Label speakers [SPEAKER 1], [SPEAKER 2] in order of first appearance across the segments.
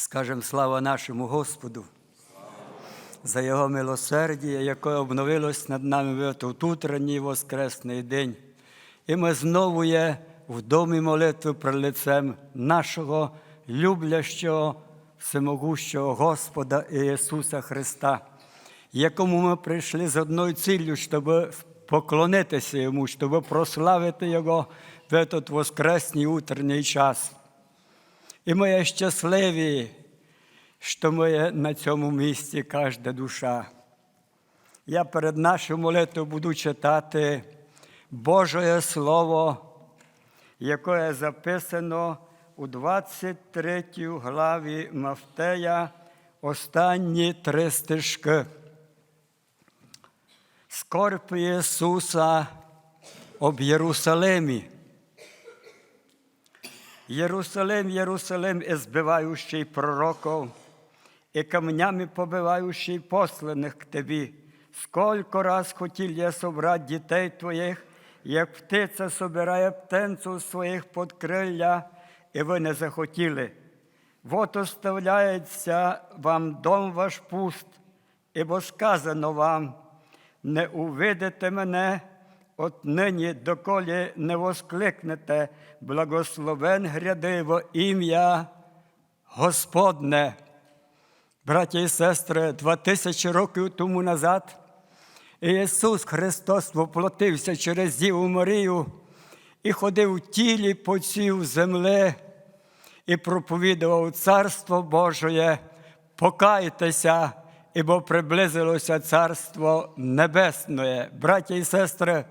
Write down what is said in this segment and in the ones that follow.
[SPEAKER 1] Скажем слава нашому Господу за Його милосердя, яке обновилось над нами в этот утренній воскресний день. І ми знову є в домі молитви перед лицем нашого люблящого, всемогущого Господа Ісуса Христа, якому ми прийшли з одною ціллю, щоб поклонитися Йому, щоб прославити Його в этот воскресний утренній час. І ми є щасливі, що ми є на цьому місці кожна душа. Я перед нашою молитвою буду читати Божє Слово, яке записано у 23 главі Мафтея, останні три стежки. Скорб Ісуса об Єрусалимі. Єрусалим, Єрусалим, збиваючий пророков, і камнями побиваючий посланих к тобі. Сколько раз хотів я собрати дітей твоїх, як птиця собирає птенцю своїх под крилля, і ви не захотіли. Вот оставляється вам дом ваш пуст, ібо сказано вам, не увидите мене, от нині, доколі не воскликнете, благословен грядиво ім'я Господне. Браті і сестри, два тисячі років тому назад Ісус Христос воплотився через Діву Марію і ходив в тілі по цій землі і проповідував Царство Божє, покайтеся, ібо приблизилося Царство Небесне. Браті і сестри,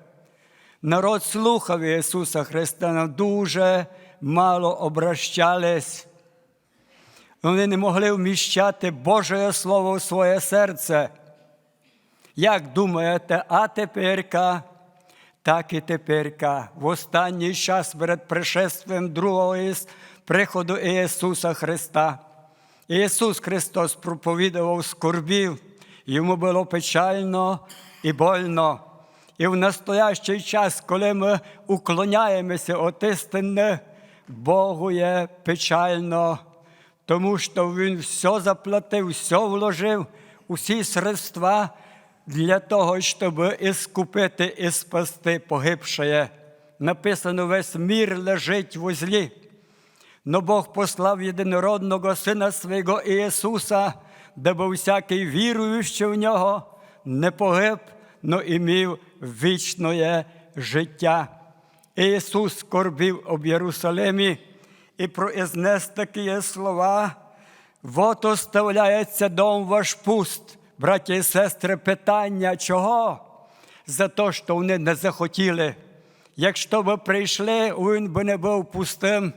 [SPEAKER 1] народ слухав Ісуса Христа, але дуже мало обращались. Вони не могли вміщати Боже Слово в своє серце. Як думаєте, а теперка, так і теперка, в останній час перед пришествием другого із- приходу Ісуса Христа. Ісус Христос проповідував скорбів, йому було печально і больно. І в настоящий час, коли ми уклоняємося от істини, Богу є печально, тому що Він все заплатив, все вложив, усі средства для того, щоб іскупити і спасти погибшає. Написано, весь мір лежить в узлі. Но Бог послав єдинородного Сина Свого Ісуса, даби всякий віруючий в нього не погиб, но імів вічне життя. Ісус скорбів об Єрусалимі і произнес такі слова. Вот оставляється дом ваш пуст. Браті і сестри, питання чого? За те, що вони не захотіли. Якщо б прийшли, він би не був пустим.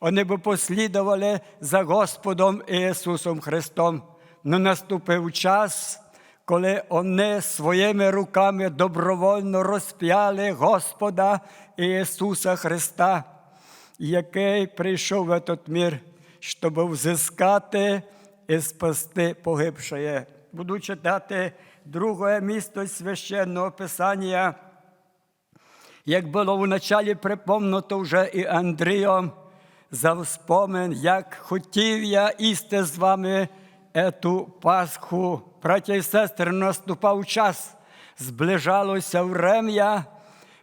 [SPEAKER 1] Вони би послідували за Господом Ісусом Христом. Но наступив час, коли вони своїми руками добровольно розп'яли Господа Ісуса Христа, який прийшов в этот мир, щоб взискати і спасти погибшає. Буду читати друге місто священного Писання. Як було в началі припомнуто вже і Андрієм, за вспомин, як хотів я істи з вами ету Пасху. Братя і сестри, наступав час, зближалося врем'я,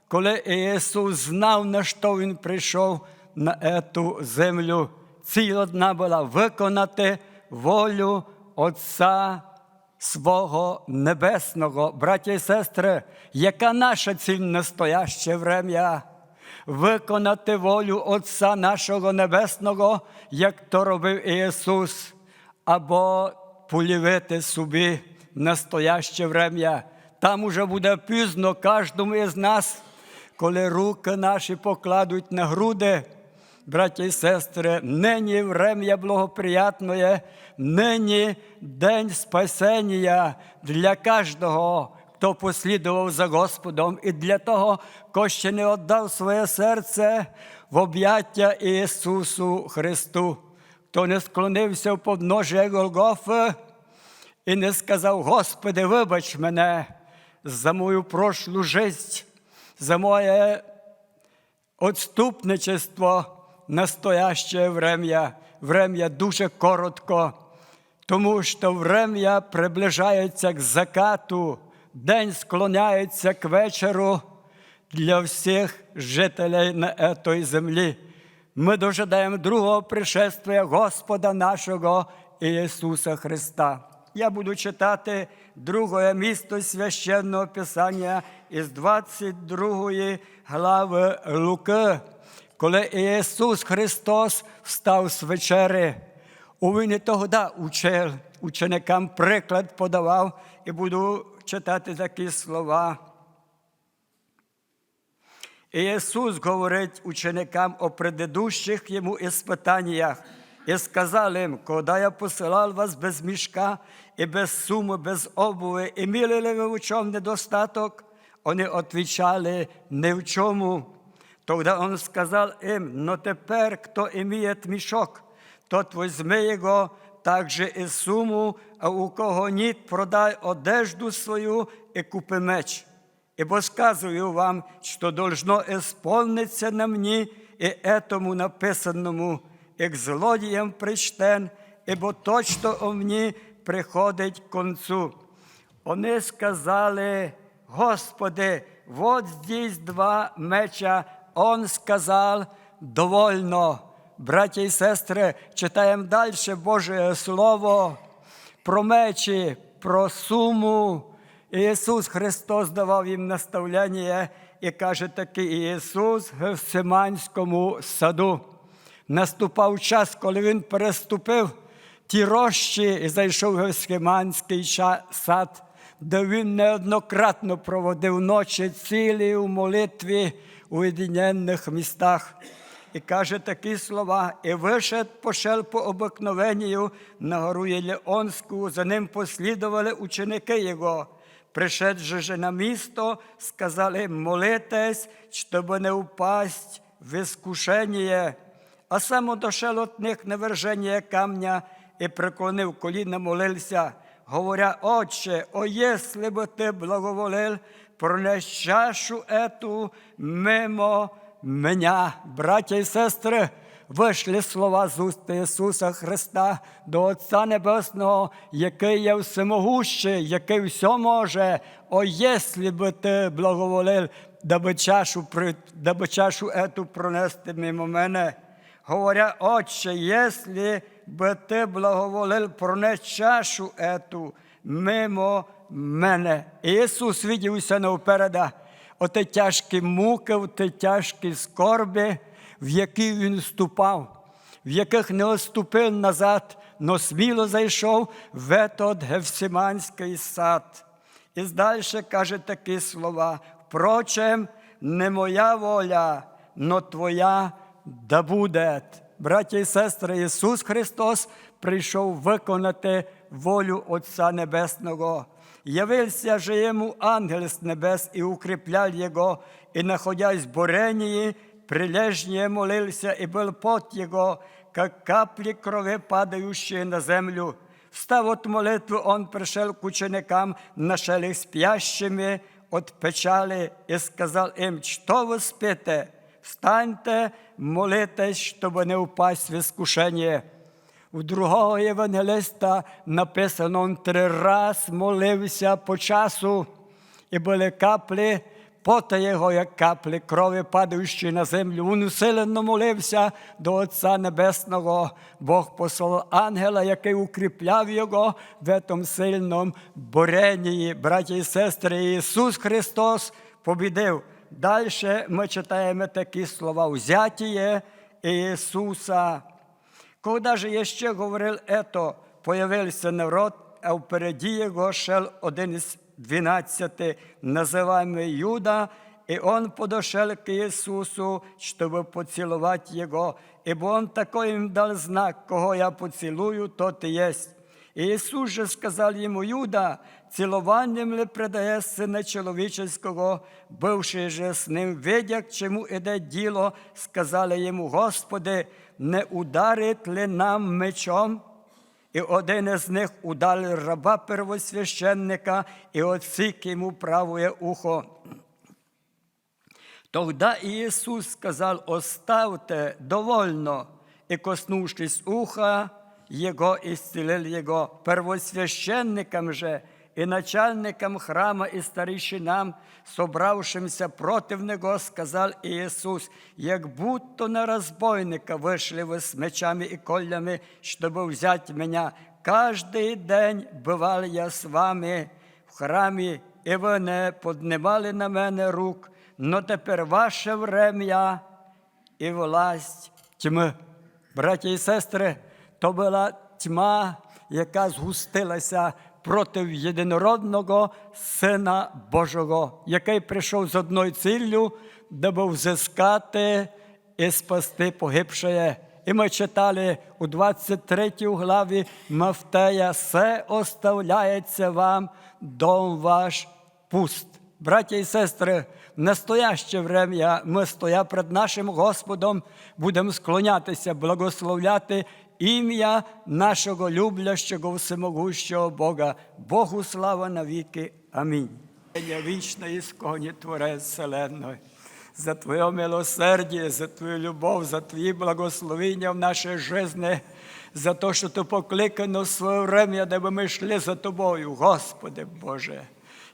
[SPEAKER 1] коли Ісус знав, на що Він прийшов на ету землю. Ціль одна була виконати волю Отця свого Небесного. Браті і сестри, яка наша ціль настояще врем'я? Виконати волю Отця нашого Небесного, як то робив Ісус, або полівити собі настояще врем'я. Там уже буде пізно кожному із нас, коли руки наші покладуть на груди. Браті і сестри, нині врем'я благоприятне, нині день спасення для кожного, хто послідував за Господом, і для того, хто ще не віддав своє серце в об'яття Ісусу Христу, хто не склонився в подножжя Голгофи і не сказав: Господи, вибач мене за мою прошлу життя, за моє отступничество настоящее врем'я. врем'я дуже коротко, тому що врем'я приближається к закату, день склоняється к вечору для всіх жителей на этой землі. Ми дожидаємо другого пришествия Господа нашого Ісуса Христа. Я буду читати друге місто священного Писання із 22 глави Луки, коли Ісус Христос встав з вечери. Він і тоді учив, ученикам приклад подавав і буду читати такі слова. Ісус говорить ученикам о предыдущих йому іспитаннях і сказав їм, коли я посилав вас без мішка і без суми, без обуви, і міли ли ви в чому недостаток? Вони відповідали, ні в чому. Тогда он сказал им, но теперь, кто имеет мешок, тот возьми его, также и суму, а у кого нет, продай одежду свою и купи меч. Ибо сказываю вам, что должно исполниться на мне и этому написанному, и к злодіям причтен, ибо то, що о мені приходить к концу. Вони сказали, Господи, вот здесь два меча. Он сказал, довольно. Браті і сестри, читаємо далі Боже Слово про мечі, про суму. Ісус Христос давав їм наставляння і каже таки Ісус в Гефсиманському саду. Наступав час, коли Він переступив ті рощі і зайшов в Гефсиманський сад, де він неоднократно проводив ночі цілі у молитві у уединенних містах. І каже такі слова, і вишед пошел по обикновенню на гору Єлеонську, за ним послідували ученики його. Пришедши же на місто, сказали, молитесь, щоб не упасть в іскушення. А сам отошел от них на верження камня і преклонив коліна, молився, говоря, Отче, о, если бы ти благоволил пронести чашу эту мимо мене, браття і сестри, вийшли слова з уст Ісуса Христа до Отця Небесного, який є всемогущий, який все може. О, єслі би ти благоволив, даби чашу, даби чашу ету пронести мимо мене. Говоря, Отче, если би ти благоволив пронести чашу ету мимо мене. Ісус видівся навпереда, оте тяжкі муки, оте тяжкі скорби, в які він вступав, в яких не отступив назад, но сміло зайшов в етот Гефсиманський сад. І далі каже такі слова: впрочем, не моя воля, но твоя да буде. Браті і сестри, Ісус Христос прийшов виконати волю Отця Небесного. Явився же йому ангел з небес і укріпляв його, і, находясь в бурении, прилежнее молился, и был пот его, как капли крови, падающие на землю. Встав от молитвы, он пришел к ученикам, нашел их спящими от печали, и сказал им, что вы спите? Встаньте, молитесь, чтобы не упасть в искушение. У другого євангелиста написано, он три раз молився по часу, і були каплі пота його, як каплі крові, падаючі на землю. Він усилено молився до Отця Небесного. Бог послав ангела, який укріпляв його в цьому сильному боренні. Браті і сестри, Ісус Христос побідив. Далі ми читаємо такі слова «Узятіє Ісуса. Когда же еще говорил это, появился народ, а впереди его шел один из двенадцати, называемый Юда, и он подошел к Иисусу, чтобы поцеловать его, ибо он такой им дал знак, кого я поцелую, тот и есть. Иисус же сказал ему, Юда, цілуванням ли предає Сина Чоловічеського, бивши же з ним, видя, к чому іде діло, сказали йому, Господи, не ударить ли нам мечом? І один із них ударив раба первосвященника і отсік йому правое ухо. Тогда Иисус сказал, оставьте довольно. и, коснувшись уха его, исцелил его. Первосвященникам же и начальникам храма и старейшинам, собравшимся против него, сказал Иисус, як будто на разбойника вышли вы с мечами и колями, чтобы взять меня. Каждый день бывал я с вами в храмі, і ви не поднимали на мене рук, но тепер ваше врем'я і власть тьми. Браті і сестри, то була тьма, яка згустилася проти єдинородного Сина Божого, який прийшов з одною ціллю, даби взискати і спасти погибшее. І ми читали у 23 главі Мавтея, «Се оставляється вам дом ваш пуст. Браття і сестри, в настояще время ми, стоя перед нашим Господом, будемо склонятися, благословляти ім'я нашого люблящого всемогущого Бога. Богу слава навіки. Амінь. Вічна ісконі Творець Вселенної за Твое милосердие, за Твою любов, за Твої благословення в нашій житті, за те, що Ти покликано в своє время, де ми йшли за Тобою, Господи Боже.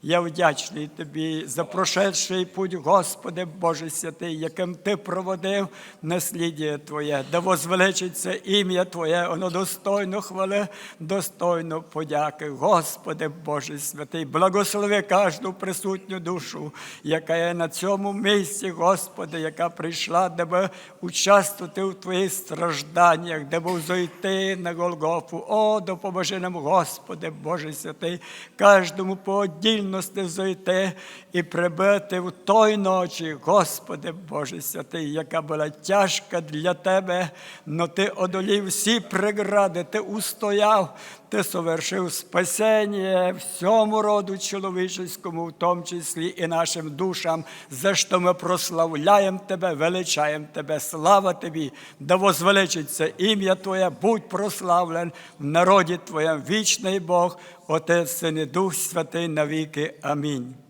[SPEAKER 1] Я вдячний Тобі за прошедший путь, Господи Боже святий, яким Ти проводив насліддя Твоє, да возвеличиться ім'я Твоє, воно достойно хвали, достойно подяки. Господи Боже святий, благослови кожну присутню душу, яка є на цьому місці, Господи, яка прийшла, де участвувати в Твоїх стражданнях, де був зайти на Голгофу. О, допоможи нам, Господи, Боже святий, кожному по отдільності зайти і прибити в той ночі, Господи, Боже святий, яка була тяжка для Тебе, но Ти одолів всі прегради, Ти устояв, Ти совершив спасення всьому роду чоловічеському, в тому числі і нашим душам, за що ми прославляємо Тебе, величаємо Тебе. Слава Тобі, да возвеличиться ім'я Твоє, будь прославлен в народі Твоєм вічний Бог, Отець, Син і Дух Святий навіки. Амінь.